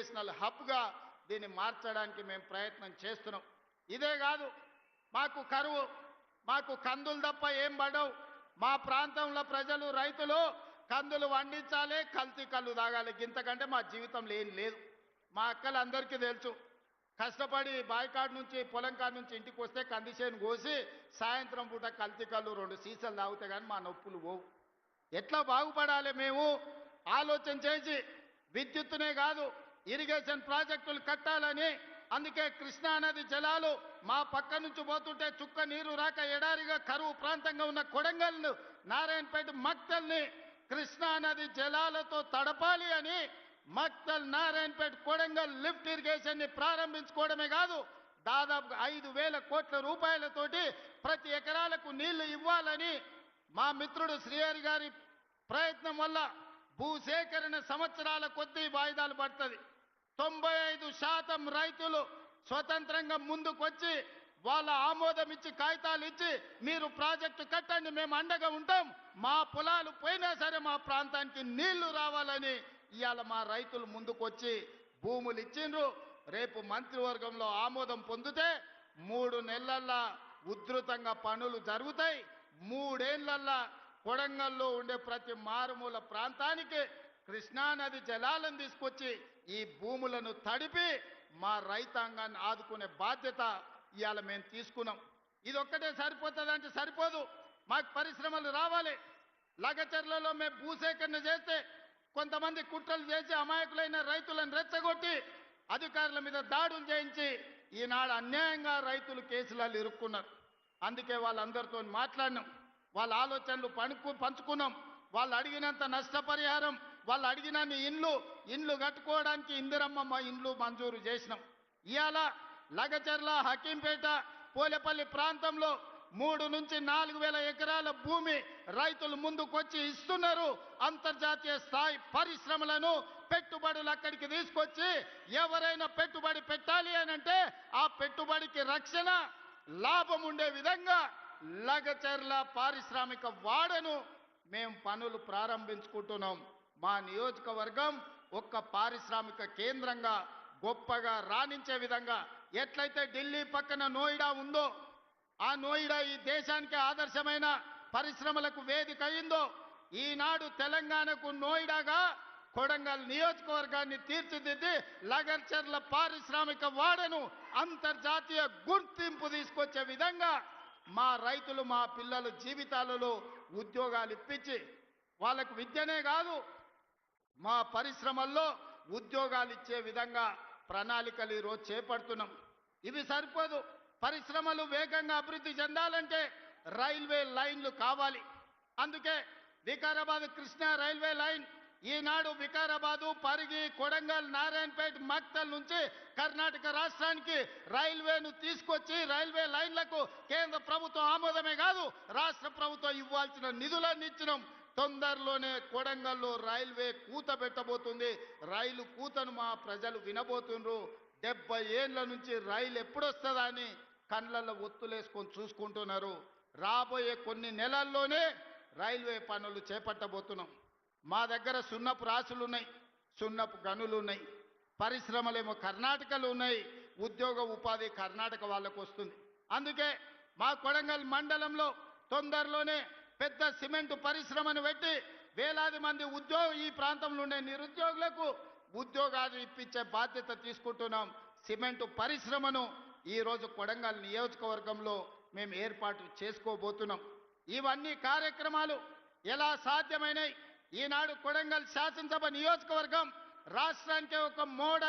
Educational హబ్గా దీన్ని మార్చడానికి మేము ప్రయత్నం చేస్తున్నాం. ఇదే కాదు మాకు కరువు మాకు కందులు తప్ప ఏం పడవు. మా ప్రాంతంలో ప్రజలు రైతులు కందులు వండించాలి కల్తీ కళ్ళు తాగాలి. ఇంతకంటే మా జీవితంలో ఏం లేదు. మా అక్కలందరికీ తెలుసు కష్టపడి బాయికాడ్ నుంచి పొలం కాడ నుంచి ఇంటికి వస్తే కందిచేను కోసి సాయంత్రం పూట కల్తీ కళ్ళు రెండు సీసాలు తాగితే కానీ మా నొప్పులు పోవు. ఎట్లా బాగుపడాలి మేము? ఆలోచన చేసి విద్యుత్తునే కాదు ఇరిగేషన్ ప్రాజెక్టులు కట్టాలని. అందుకే కృష్ణానది జలాలు మా పక్క నుంచి పోతుంటే చుక్క నీరు రాక ఎడారిగా కరువు ప్రాంతంగా ఉన్న కొడంగల్ను నారాయణపేట మక్తల్ని కృష్ణానది జలాలతో తడపాలి అని మక్తల్ నారాయణపేట కొడంగల్ లిఫ్ట్ ఇరిగేషన్ని ప్రారంభించుకోవడమే కాదు దాదాపు ఐదు వేల కోట్ల రూపాయలతోటి ప్రతి ఎకరాలకు నీళ్ళు ఇవ్వాలని మా మిత్రుడు శ్రీహరి గారి ప్రయత్నం వల్ల భూసేకరణ సంవత్సరాల కొద్దీ వాయిదాలు పడుతుంది. తొంభై ఐదు శాతం రైతులు స్వతంత్రంగా ముందుకొచ్చి వాళ్ళ ఆమోదం ఇచ్చి కాగితాలు ఇచ్చి మీరు ప్రాజెక్టు కట్టండి మేము అండగా ఉంటాం. మా పొలాలు పోయినా సరే మా ప్రాంతానికి నీళ్ళు రావాలని ఇవాళ మా రైతులు ముందుకొచ్చి భూములు ఇచ్చిండ్రు. రేపు మంత్రివర్గంలో ఆమోదం పొందితే మూడు నెలల్లో ఉధృతంగా పనులు జరుగుతాయి. మూడేళ్ళల్లా కొడంగల్లో ఉండే ప్రతి మారుమూల ప్రాంతానికి కృష్ణానది జలాలను తీసుకొచ్చి ఈ భూములను తడిపి మా రైతాంగాన్ని ఆదుకునే బాధ్యత ఇవాళ మేము తీసుకున్నాం. ఇది ఒక్కటే సరిపోతుందంటే సరిపోదు. మాకు పరిశ్రమలు రావాలి. లగచర్లలో మేము భూసేకరణ చేస్తే కొంతమంది కుట్రలు చేసి అమాయకులైన రైతులను రెచ్చగొట్టి అధికారుల మీద దాడులు చేయించి ఈనాడు అన్యాయంగా రైతులు కేసులలో ఇరుక్కున్నారు. అందుకే వాళ్ళందరితో మాట్లాడినాం. వాళ్ళ ఆలోచనలు పణుకు పంచుకున్నాం. వాళ్ళు అడిగినంత నష్టపరిహారం వాళ్ళు అడిగినన్ని ఇండ్లు ఇండ్లు కట్టుకోవడానికి ఇందిరమ్మ మా ఇండ్లు మంజూరు చేసినాం. ఇవాళ లగచర్ల హకీంపేట పోలేపల్లి ప్రాంతంలో మూడు నుంచి నాలుగు వేల ఎకరాల భూమి రైతులు ముందుకొచ్చి ఇస్తున్నారు. అంతర్జాతీయ స్థాయి పరిశ్రమలను పెట్టుబడులు అక్కడికి తీసుకొచ్చి ఎవరైనా పెట్టుబడి పెట్టాలి అని అంటే ఆ పెట్టుబడికి రక్షణ లాభం ఉండే విధంగా లగచర్ల పారిశ్రామిక వాడను మేము పనులు ప్రారంభించుకుంటున్నాం. మా నియోజకవర్గం ఒక్క పారిశ్రామిక కేంద్రంగా గొప్పగా రాణించే విధంగా ఎట్లయితే ఢిల్లీ పక్కన నోయిడా ఉందో ఆ నోయిడా ఈ దేశానికి ఆదర్శమైన పరిశ్రమలకు వేదిక అయిందో ఈనాడు తెలంగాణకు నోయిడాగా కొడంగల్ నియోజకవర్గాన్ని తీర్చిదిద్ది లగర్చర్ల పారిశ్రామిక వాడను అంతర్జాతీయ గుర్తింపు తీసుకొచ్చే విధంగా మా రైతులు మా పిల్లల జీవితాలలో ఉద్యోగాలు ఇప్పించి వాళ్ళకు విద్యనే కాదు మా పరిశ్రమల్లో ఉద్యోగాలు ఇచ్చే విధంగా ప్రణాళికలు ఈరోజు చేపడుతున్నాం. ఇవి సరిపోదు. పరిశ్రమలు వేగంగా అభివృద్ధి చెందాలంటే రైల్వే లైన్లు కావాలి. అందుకే వికారాబాద్ కృష్ణా రైల్వే లైన్ ఈనాడు వికారాబాదు పరిగి కొడంగల్ నారాయణపేట మక్తల్ నుంచి కర్ణాటక రాష్ట్రానికి రైల్వేను తీసుకొచ్చి రైల్వే లైన్లకు కేంద్ర ప్రభుత్వం ఆమోదమే కాదు రాష్ట్ర ప్రభుత్వం ఇవ్వాల్సిన నిధులన్నీ ఇచ్చినాం. తొందరలోనే కొడంగల్లో రైల్వే కూత పెట్టబోతుంది. రైలు కూతను మా ప్రజలు వినబోతుండ్రు. డెబ్బై ఏళ్ళ నుంచి రైలు ఎప్పుడొస్తుందా అని కళ్ళల్లో ఒత్తులేసుకొని చూసుకుంటున్నారు. రాబోయే కొన్ని నెలల్లోనే రైల్వే పనులు చేపట్టబోతున్నాం. మా దగ్గర సున్నపు రాసులు ఉన్నాయి సున్నపు గనులు ఉన్నాయి పరిశ్రమలేమో కర్ణాటకలు ఉన్నాయి ఉద్యోగ ఉపాధి కర్ణాటక వాళ్ళకు వస్తుంది. అందుకే మా కొడంగల్ మండలంలో తొందరలోనే పెద్ద సిమెంట్ పరిశ్రమను పెట్టి వేలాది మంది ఉద్యోగ ఈ ప్రాంతంలో ఉండే నిరుద్యోగులకు ఉద్యోగాలు ఇప్పించే బాధ్యత తీసుకుంటున్నాం. సిమెంటు పరిశ్రమను ఈరోజు కొడంగల్ నియోజకవర్గంలో మేము ఏర్పాటు చేసుకోబోతున్నాం. ఇవన్నీ కార్యక్రమాలు ఎలా సాధ్యమైనాయి? ఈనాడు కొడంగల్ శాసనసభ నియోజకవర్గం రాష్ట్రానికి ఒక మోడల్